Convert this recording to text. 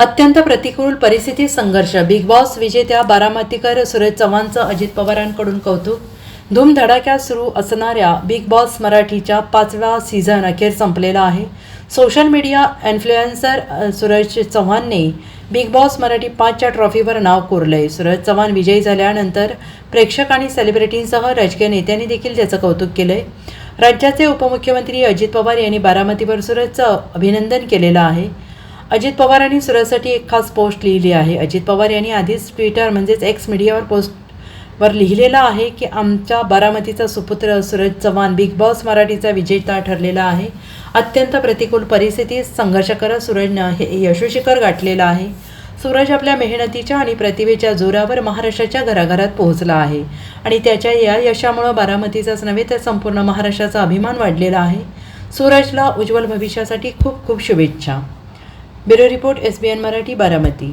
अत्यंत प्रतिकूल परिस्थितीत संघर्ष. बिग बॉस विजेत्या बारामतीकर सुरेश चव्हाणचं अजित पवारांकडून कौतुक. धूमधडाक्यात सुरू असणाऱ्या बिग बॉस मराठीच्या पाचव्या सीझन अखेर संपलेला आहे. सोशल मीडिया इन्फ्लुएन्सर सुरेश चव्हाणने बिग बॉस मराठी पाचच्या ट्रॉफीवर नाव कोरलंय. सुरज चव्हाण विजयी झाल्यानंतर प्रेक्षक आणि सेलिब्रिटींसह राजकीय नेत्यांनी देखील त्याचं कौतुक केलंय. राज्याचे उपमुख्यमंत्री अजित पवार यांनी बारामतीवर सुरजचं अभिनंदन केलेलं आहे. अजित पवारांनी सुरजसाठी एक खास पोस्ट लिहिली आहे. अजित पवार यांनी आधीच ट्विटर म्हणजेच एक्स मीडियावर पोस्टवर लिहिलेलं आहे की आमच्या बारामतीचा सुपुत्र सूरज चव्हाण बिग बॉस मराठीचा विजेता ठरलेला आहे. अत्यंत प्रतिकूल परिस्थितीत संघर्ष करत सूरजनं हे यशोशिखर गाठलेलं आहे. सूरज आपल्या मेहनतीच्या आणि प्रतिभेच्या जोरावर महाराष्ट्राच्या घराघरात पोहोचला आहे आणि त्याच्या या यशामुळं बारामतीचाच नव्हे तर संपूर्ण महाराष्ट्राचा अभिमान वाढलेला आहे. सूरजला उज्ज्वल भविष्यासाठी खूप खूप शुभेच्छा. Bureau report S B N Marathi Baramati.